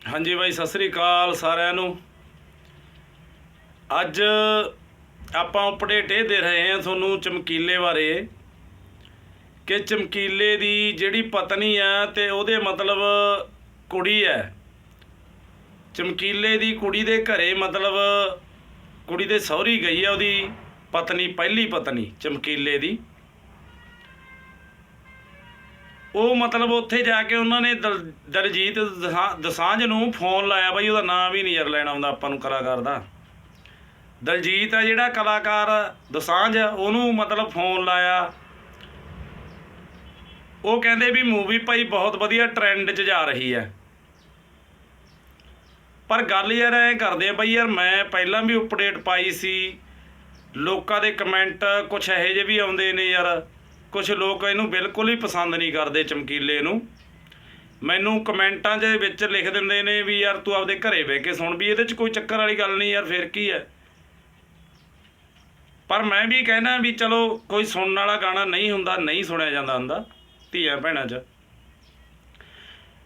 ਹਾਂਜੀ ਬਾਈ, ਸਤਿ ਸ੍ਰੀ ਅਕਾਲ ਸਾਰਿਆਂ ਨੂੰ। ਅੱਜ ਆਪਾਂ ਅਪਡੇਟ ਇਹ ਦੇ ਰਹੇ ਹਾਂ ਤੁਹਾਨੂੰ ਚਮਕੀਲੇ ਬਾਰੇ ਕਿ ਚਮਕੀਲੇ ਦੀ ਜਿਹੜੀ ਪਤਨੀ ਆ ਤੇ ਉਹਦੇ ਮਤਲਬ ਕੁੜੀ ਹੈ। ਚਮਕੀਲੇ ਦੀ ਕੁੜੀ ਦੇ ਘਰੇ ਮਤਲਬ ਕੁੜੀ ਦੇ ਸਹੁਰੀ ਗਈ ਆ ਉਹਦੀ ਪਤਨੀ, ਪਹਿਲੀ ਪਤਨੀ ਚਮਕੀਲੇ ਦੀ। ਉਹ ਮਤਲਬ ਉੱਥੇ ਜਾ ਕੇ ਉਹਨਾਂ ਨੇ ਦਲ- ਦਲਜੀਤ ਦਸਾਂ, ਦਸਾਂਝ ਨੂੰ ਫੋਨ ਲਾਇਆ ਬਾਈ ਉਹਦਾ ਨਾਮ ਵੀ ਨਹੀਂ ਯਾਰ ਲੈਣਾ ਆਉਂਦਾ ਆਪਾਂ ਨੂੰ ਕਲਾਕਾਰ ਦਾ। ਦਲਜੀਤ ਆ ਜਿਹੜਾ ਕਲਾਕਾਰ ਦਸਾਂਝ, ਉਹਨੂੰ ਮਤਲਬ ਫੋਨ ਲਾਇਆ। ਉਹ ਕਹਿੰਦੇ ਵੀ ਮੂਵੀ ਭਾਈ ਬਹੁਤ ਵਧੀਆ ਟ੍ਰੈਂਡ 'ਚ ਜਾ ਰਹੀ ਹੈ। ਪਰ ਗੱਲ ਯਾਰ ਐਂ ਕਰਦੇ ਆ ਬਈ ਯਾਰ ਮੈਂ ਪਹਿਲਾਂ ਵੀ ਅਪਡੇਟ ਪਾਈ ਸੀ। ਲੋਕਾਂ ਦੇ ਕਮੈਂਟ ਕੁਝ ਇਹੋ ਜਿਹੇ ਵੀ ਆਉਂਦੇ ਨੇ ਯਾਰ। ਕੁਝ ਲੋਕ ਇਹਨੂੰ ਬਿਲਕੁਲ ਹੀ ਪਸੰਦ ਨਹੀਂ ਕਰਦੇ ਚਮਕੀਲੇ ਨੂੰ। ਮੈਨੂੰ ਕਮੈਂਟਾਂ ਦੇ ਵਿੱਚ ਲਿਖ ਦਿੰਦੇ ਨੇ ਵੀ ਯਾਰ ਤੂੰ ਆਪਦੇ ਘਰੇ ਬਹਿ ਕੇ ਸੁਣ ਵੀ ਇਹਦੇ 'ਚ ਕੋਈ ਚੱਕਰ ਵਾਲੀ ਗੱਲ ਨਹੀਂ ਯਾਰ, ਫਿਰ ਕੀ ਹੈ? ਪਰ ਮੈਂ ਵੀ ਕਹਿਣਾ ਵੀ ਚਲੋ ਕੋਈ ਸੁਣਨ ਵਾਲਾ ਗਾਣਾ ਨਹੀਂ ਹੁੰਦਾ, ਨਹੀਂ ਸੁਣਿਆ ਜਾਂਦਾ ਹੁੰਦਾ, ਧੀਆਂ ਭੈਣਾਂ 'ਚ।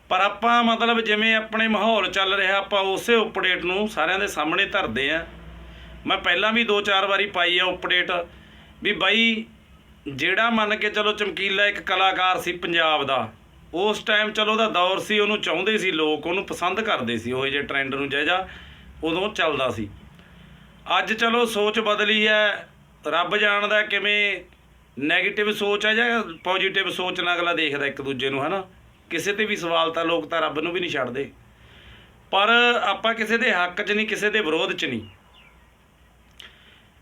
ਪਰ ਆਪਾਂ ਮਤਲਬ ਜਿਵੇਂ ਆਪਣੇ ਮਾਹੌਲ ਚੱਲ ਰਿਹਾ, ਆਪਾਂ ਉਸੇ ਅਪਡੇਟ ਨੂੰ ਸਾਰਿਆਂ ਦੇ ਸਾਹਮਣੇ ਧਰਦੇ ਆ ਮੈਂ ਪਹਿਲਾਂ ਵੀ ਦੋ ਚਾਰ ਵਾਰੀ ਪਾਈ ਆ ਅਪਡੇਟ ਵੀ ਬਾਈ ਜਿਹੜਾ ਮੰਨ ਕੇ ਚਲੋ ਚਮਕੀਲਾ ਇੱਕ ਕਲਾਕਾਰ ਸੀ ਪੰਜਾਬ ਦਾ, ਉਸ ਟਾਈਮ ਚਲੋ ਉਹਦਾ ਦੌਰ ਸੀ, ਉਹਨੂੰ ਚਾਹੁੰਦੇ ਸੀ ਲੋਕ, ਉਹਨੂੰ ਪਸੰਦ ਕਰਦੇ ਸੀ, ਉਹ ਜੇ ਟ੍ਰੈਂਡ ਨੂੰ ਜਿਹੜਾ ਉਦੋਂ ਚੱਲਦਾ ਸੀ। ਅੱਜ ਚਲੋ ਸੋਚ ਬਦਲੀ ਹੈ, ਰੱਬ ਜਾਣਦਾ ਕਿਵੇਂ 네ਗੇਟਿਵ ਸੋਚ ਹੈ ਜਾਂ ਪੋਜੀਟਿਵ ਸੋਚ ਨਾਲ ਅਗਲਾ ਦੇਖਦਾ ਇੱਕ ਦੂਜੇ ਨੂੰ, ਹਨਾ? ਕਿਸੇ ਤੇ ਵੀ ਸਵਾਲ ਤਾਂ ਲੋਕ ਤਾਂ ਰੱਬ ਨੂੰ ਵੀ ਨਹੀਂ ਛੱਡਦੇ। ਪਰ ਆਪਾਂ ਕਿਸੇ ਦੇ ਹੱਕ 'ਚ ਨਹੀਂ, ਕਿਸੇ ਦੇ ਵਿਰੋਧ 'ਚ ਨਹੀਂ।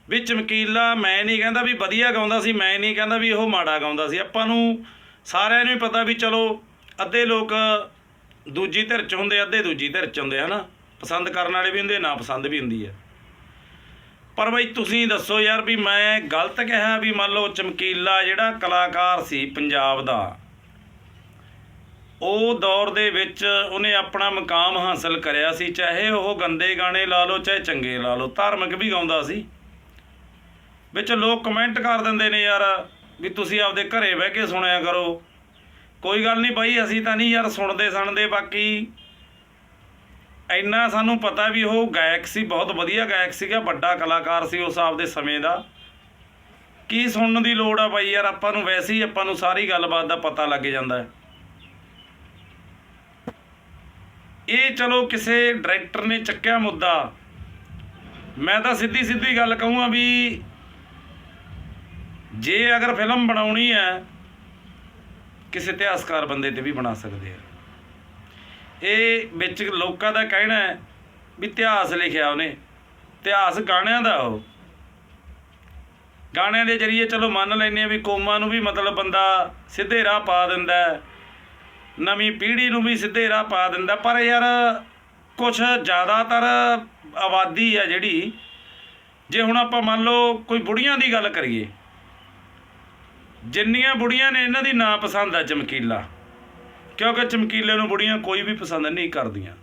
ਵੀ ਚਮਕੀਲਾ ਮੈਂ ਨਹੀਂ ਕਹਿੰਦਾ ਵੀ ਵਧੀਆ ਗਾਉਂਦਾ ਸੀ, ਮੈਂ ਨਹੀਂ ਕਹਿੰਦਾ ਵੀ ਉਹ ਮਾੜਾ ਗਾਉਂਦਾ ਸੀ। ਆਪਾਂ ਨੂੰ ਸਾਰਿਆਂ ਨੂੰ ਹੀ ਪਤਾ ਵੀ ਚਲੋ, ਅੱਧੇ ਲੋਕ ਦੂਜੀ ਧਿਰ 'ਚ ਹੁੰਦੇ, ਅੱਧੇ ਦੂਜੀ ਧਿਰ 'ਚ ਹੁੰਦੇ, ਹਨਾ? ਪਸੰਦ ਕਰਨ ਵਾਲੇ ਵੀ ਹੁੰਦੇ, ਨਾ ਪਸੰਦ ਵੀ ਹੁੰਦੀ ਹੈ। ਪਰ ਬਈ ਤੁਸੀਂ ਦੱਸੋ ਯਾਰ ਵੀ ਮੈਂ ਗਲਤ ਕਿਹਾ ਵੀ ਮੰਨ ਲਓ ਚਮਕੀਲਾ ਜਿਹੜਾ ਕਲਾਕਾਰ ਸੀ ਪੰਜਾਬ ਦਾ, ਉਹ ਦੌਰ ਦੇ ਵਿੱਚ ਉਹਨੇ ਆਪਣਾ ਮਕਾਮ ਹਾਸਲ ਕਰਿਆ ਸੀ, ਚਾਹੇ ਉਹ ਗੰਦੇ ਗਾਣੇ ਲਾ ਲਓ, ਚਾਹੇ ਚੰਗੇ ਲਾ ਲਓ, ਧਾਰਮਿਕ ਵੀ ਗਾਉਂਦਾ ਸੀ। ਵਿੱਚ ਲੋਕ ਕਮੈਂਟ ਕਰ ਦਿੰਦੇ ਨੇ ਯਾਰ ਵੀ ਤੁਸੀਂ ਆਪਦੇ ਘਰੇ ਬਹਿ ਕੇ ਸੁਣਿਆ ਕਰੋ। ਕੋਈ ਗੱਲ ਨਹੀਂ ਬਾਈ, ਅਸੀਂ ਤਾਂ ਨਹੀਂ ਯਾਰ ਸੁਣਦੇ ਸੁਣਦੇ, ਬਾਕੀ ਇੰਨਾ ਸਾਨੂੰ ਪਤਾ ਵੀ ਉਹ ਗਾਇਕ ਸੀ, ਬਹੁਤ ਵਧੀਆ ਗਾਇਕ ਸੀਗਾ, ਵੱਡਾ ਕਲਾਕਾਰ ਸੀ ਉਸ ਆਪਦੇ ਸਮੇਂ ਦਾ। ਕੀ ਸੁਣਨ ਦੀ ਲੋੜ ਆ ਬਾਈ ਯਾਰ, ਆਪਾਂ ਨੂੰ ਵੈਸੇ ਹੀ ਆਪਾਂ ਨੂੰ ਸਾਰੀ ਗੱਲਬਾਤ ਦਾ ਪਤਾ ਲੱਗ ਜਾਂਦਾ ਹੈ। ਇਹ ਚਲੋ ਕਿਸੇ ਡਾਇਰੈਕਟਰ ਨੇ ਚੱਕਿਆ ਮੁੱਦਾ। ਮੈਂ ਤਾਂ ਸਿੱਧੀ ਸਿੱਧੀ ਗੱਲ ਕਹੂੰਗਾ ਵੀ ਜੇ ਅਗਰ ਫਿਲਮ ਬਣਾਉਣੀ ਹੈ, ਕਿਸੇ ਇਤਿਹਾਸਕਾਰ ਬੰਦੇ ਤੇ ਵੀ ਬਣਾ ਸਕਦੇ ਆ। ਇਹ ਵਿੱਚ ਲੋਕਾਂ ਦਾ ਕਹਿਣਾ ਹੈ ਵੀ ਇਤਿਹਾਸ ਲਿਖਿਆ ਉਹਨੇ। ਇਤਿਹਾਸ ਗਾਣਿਆਂ ਦਾ ਉਹ। ਗਾਣਿਆਂ ਦੇ ਜਰੀਏ ਚਲੋ ਮੰਨ ਲੈਨੇ ਆ ਵੀ ਕੌਮਾਂ ਨੂੰ ਵੀ ਮਤਲਬ ਬੰਦਾ ਸਿੱਧੇ ਰਾਹ ਪਾ ਦਿੰਦਾ ਨਵੀਂ ਪੀੜ੍ਹੀ ਨੂੰ ਵੀ ਸਿੱਧੇ ਰਾਹ ਪਾ ਦਿੰਦਾ ਪਰ ਯਾਰ ਕੁਝ ਜ਼ਿਆਦਾਤਰ ਆਬਾਦੀ ਆ ਜਿਹੜੀ, ਜੇ ਹੁਣ ਆਪਾਂ ਮੰਨ ਲਓ ਕੋਈ ਬੁੜੀਆਂ ਦੀ ਗੱਲ ਕਰੀਏ ਜਿੰਨੀਆਂ ਬੁੜੀਆਂ ਨੇ ਇਹਨਾਂ ਦੀ ਨਾ ਪਸੰਦ ਆ ਚਮਕੀਲਾ। ਕਿਉਂਕਿ ਚਮਕੀਲੇ ਨੂੰ ਬੁੜੀਆਂ ਕੋਈ ਵੀ ਪਸੰਦ ਨਹੀਂ ਕਰਦੀਆਂ।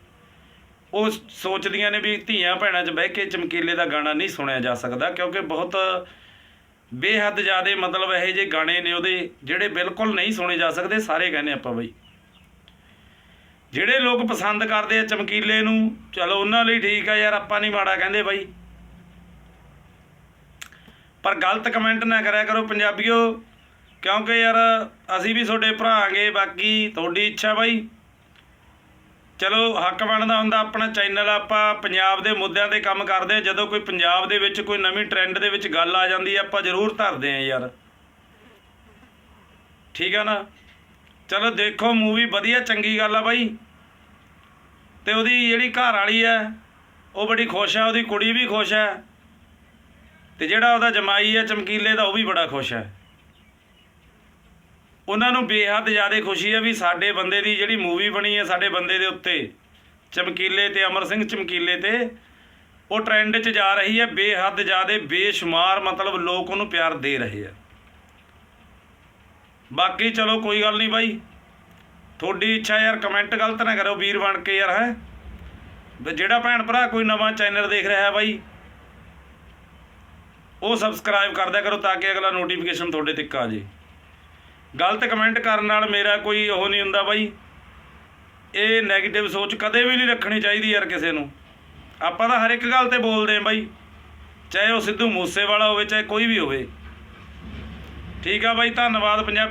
ਉਹ ਸੋਚਦੀਆਂ ਨੇ ਵੀ ਧੀਆਂ ਭੈਣਾਂ 'ਚ ਬਹਿ ਕੇ ਚਮਕੀਲੇ ਦਾ ਗਾਣਾ ਨਹੀਂ ਸੁਣਿਆ ਜਾ ਸਕਦਾ, ਕਿਉਂਕਿ ਬਹੁਤ ਬੇਹੱਦ ਜ਼ਿਆਦੇ ਮਤਲਬ ਇਹੋ ਜਿਹੇ ਗਾਣੇ ਨੇ ਉਹਦੇ ਜਿਹੜੇ ਬਿਲਕੁਲ ਨਹੀਂ ਸੁਣੇ ਜਾ ਸਕਦੇ, ਸਾਰੇ ਕਹਿੰਦੇ ਆਪਾਂ ਬਈ। ਜਿਹੜੇ ਲੋਕ ਪਸੰਦ ਕਰਦੇ ਆ ਚਮਕੀਲੇ ਨੂੰ, ਚਲੋ ਉਹਨਾਂ ਲਈ ਠੀਕ ਆ ਯਾਰ, ਆਪਾਂ ਨਹੀਂ ਮਾੜਾ ਕਹਿੰਦੇ ਬਾਈ। ਪਰ ਗਲਤ ਕਮੈਂਟ ਨਾ ਕਰਿਆ ਕਰੋ ਪੰਜਾਬੀਓ। ਕਿਉਂਕਿ ਯਾਰ ਅਸੀਂ ਵੀ ਤੁਹਾਡੇ ਭਰਾ ਆਂਗੇ, ਬਾਕੀ ਤੁਹਾਡੀ ਇੱਛਾ ਬਾਈ। ਚਲੋ, ਹੱਕ ਬਣਦਾ ਹੁੰਦਾ ਆਪਣਾ ਚੈਨਲ ਆਪਾਂ ਪੰਜਾਬ ਦੇ ਮੁੱਦਿਆਂ ਤੇ ਕੰਮ ਕਰਦੇ ਆ ਜਦੋਂ ਕੋਈ ਪੰਜਾਬ ਦੇ ਵਿੱਚ ਕੋਈ ਨਵੀਂ ਟ੍ਰੈਂਡ ਦੇ ਵਿੱਚ ਗੱਲ ਆ ਜਾਂਦੀ ਆ ਆਪਾਂ ਜ਼ਰੂਰ ਧਰਦੇ ਆ ਯਾਰ। ਠੀਕ ਆ ਨਾ? ਚਲੋ, ਦੇਖੋ ਮੂਵੀ ਵਧੀਆ, ਚੰਗੀ ਗੱਲ ਆ ਬਾਈ। ਤੇ ਉਹਦੀ ਜਿਹੜੀ ਘਰ ਵਾਲੀ ਆ ਉਹ ਬੜੀ ਖੁਸ਼ ਆ ਉਹਦੀ ਕੁੜੀ ਵੀ ਖੁਸ਼ ਆ ਤੇ ਜਿਹੜਾ ਉਹਦਾ ਜਮਾਈ ਆ ਚਮਕੀਲੇ ਦਾ, ਉਹ ਵੀ ਬੜਾ ਖੁਸ਼ ਆ ਉਹਨਾਂ ਨੂੰ ਬੇਹੱਦ ਜ਼ਿਆਦਾ ਖੁਸ਼ੀ ਹੈ ਵੀ ਸਾਡੇ ਬੰਦੇ ਦੀ ਜਿਹੜੀ ਮੂਵੀ ਬਣੀ ਹੈ ਸਾਡੇ ਬੰਦੇ ਦੇ ਉੱਤੇ, ਚਮਕੀਲੇ ਤੇ ਅਮਰ ਸਿੰਘ ਚਮਕੀਲੇ ਤੇ, ਉਹ ਟ੍ਰੈਂਡ 'ਚ ਜਾ ਰਹੀ ਹੈ ਬੇਹੱਦ ਜ਼ਿਆਦਾ ਬੇਸ਼ੁਮਾਰ ਮਤਲਬ ਲੋਕ ਉਹਨੂੰ ਪਿਆਰ ਦੇ ਰਹੇ ਆ। ਬਾਕੀ ਚਲੋ ਕੋਈ ਗੱਲ ਨਹੀਂ ਬਾਈ, ਤੁਹਾਡੀ ਇੱਛਾ ਯਾਰ ਕਮੈਂਟ ਗਲਤ ਨਾ ਕਰੋ ਵੀਰ ਬਣ ਕੇ ਯਾਰ, ਹੈ? ਜਿਹੜਾ ਭੈਣ ਭਰਾ ਕੋਈ ਨਵਾਂ ਚੈਨਲ ਦੇਖ ਰਿਹਾ ਹੈ ਬਾਈ, ਉਹ ਸਬਸਕ੍ਰਾਈਬ ਕਰ ਕਰੋ ਤਾਂ ਕਿ ਅਗਲਾ ਨੋਟੀਫਿਕੇਸ਼ਨ ਤੁਹਾਡੇ ਤੱਕ ਆ ਜੇ। ਗਲਤ ਕਮੈਂਟ ਕਰਨ ਨਾਲ ਮੇਰਾ ਕੋਈ ਉਹ ਨਹੀਂ ਹੁੰਦਾ ਬਾਈ। ਇਹ 네ਗੇਟਿਵ ਸੋਚ ਕਦੇ ਵੀ ਨਹੀਂ ਰੱਖਣੀ ਚਾਹੀਦੀ ਯਾਰ ਕਿਸੇ ਨੂੰ। ਆਪਾਂ ਤਾਂ ਹਰ ਇੱਕ ਗੱਲ ਤੇ ਬੋਲਦੇ ਆਂ ਬਾਈ। ਚਾਹੇ ਉਹ ਸਿੱਧੂ ਮੂਸੇਵਾਲਾ ਹੋਵੇ, ਚਾਹੇ ਕੋਈ ਵੀ ਹੋਵੇ। ਠੀਕ ਆ ਬਾਈ, ਧੰਨਵਾਦ ਪੰਜਾਬ